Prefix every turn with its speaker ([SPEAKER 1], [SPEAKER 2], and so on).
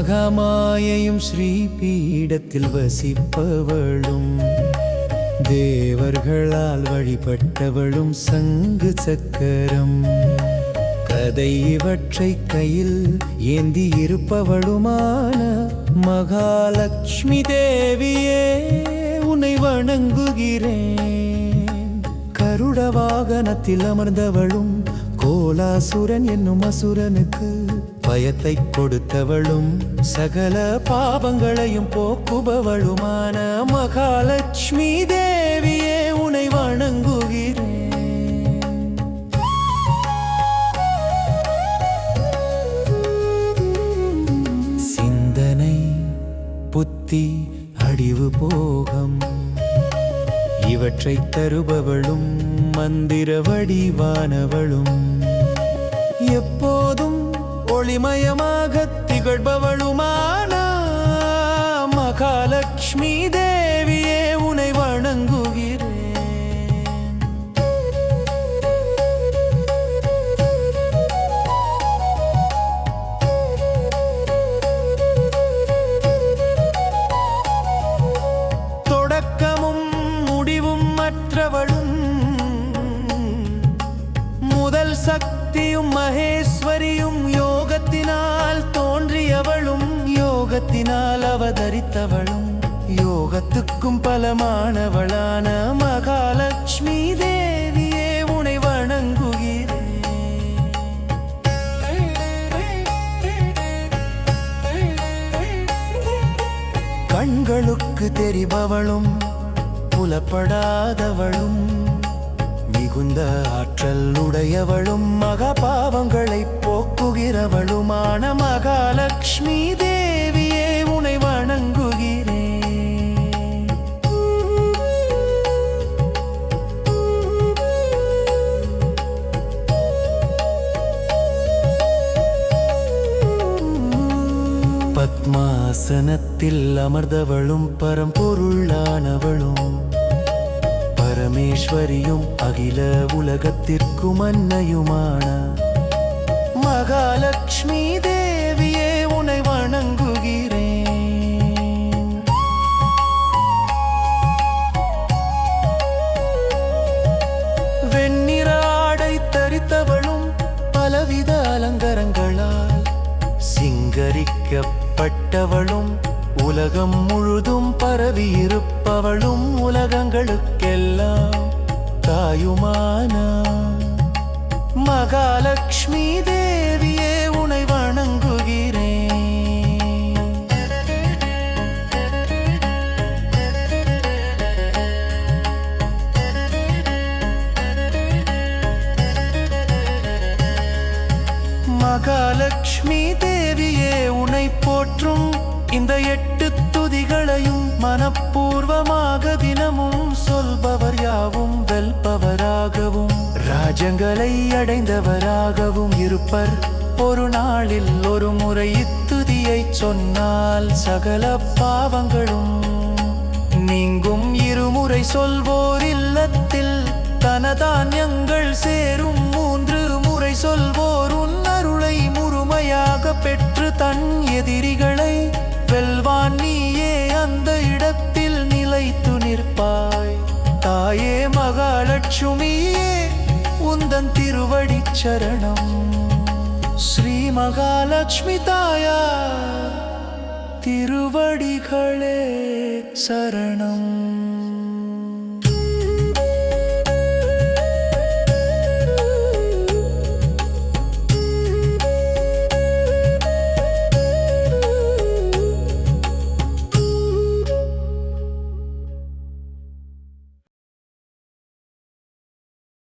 [SPEAKER 1] மகமாயையும் ஸ்ரீபீடத்தில் வசிப்பவளும் தேவர்களால் வழிபட்டவளும் சங்கு சக்கரம். கதை இவற்றை கையில் ஏந்தி இருப்பவளுமான மகாலட்சுமி தேவியே உன்னை வணங்குகிறேன். கருட வாகனத்தில் அமர்ந்தவளும் கோலாசுரன் என்னும் அசுரனுக்கு பயத்தை கொடுத்தவளும் சகல பாவங்களையும் போக்குபவளுமான மகாலட்சுமி தேவியே உனை வணங்குகிறேன். சிந்தனை புத்தி அடிவு போகம் இவற்றை தருபவளும் மந்திர வடிவானவளும் எப்போதும் ஒளிமயமாக திகழ்பவளுமான மகாலட்சுமி தேவியே உனை வணங்குகிறேன். தொடக்கமும் முடிவும் மற்றவளும் முதல் சக்தியும் மகேஸ்வரியும் யோ யோகத்தினால் அவதரித்தவளும் யோகத்துக்கும் பலமானவளான மகாலட்சுமி தேவியே உனை வணங்குகிறேன். கண்களுக்கு தெரிபவளும் புலப்படாதவளும் மிகுந்த ஆற்றல் உடையவளும் மகாபாவங்களை பத்மாசனத்தில் அமர்ந்தவளும் பரம்பொருளானவளும். பரமேஸ்வரியும் அகில உலகத்திற்கும் அன்னையுமான. மகாலட்சுமி தேவியே உனை வணங்குகிறேன் சிங்கரிக்கப்பட்டவளும் உலகம் முழுதும் பரவி இருப்பவளும் உலகங்களுக்கெல்லாம் தாயுமான. மகாலட்சுமி தேவி மகாலட்சுமி தேவியே உனை போற்றும் இந்த எட்டு துதிகளையும் மனப்பூர்வமாக தினமும் சொல்பவர் யாவும் வெல்பவராகவும் ராஜங்களை அடைந்தவராகவும் இருப்பர். ஒரு நாளில் ஒரு முறை இத்துதியை சொன்னால் சகல பாவங்களும் நீங்கும். இருமுறை சொல்வோர் இல்லத்தில் தனதான்யங்கள் சேரும். மூன்று முறை சொல்வோர் அந்த இடத்தில் நிலைத்து நிற்பாய். தாயே மகாலட்சுமியே உந்தன் திருவடி சரணம் ஸ்ரீ மகாலட்சுமி தாயா திருவடிகளே சரணம்.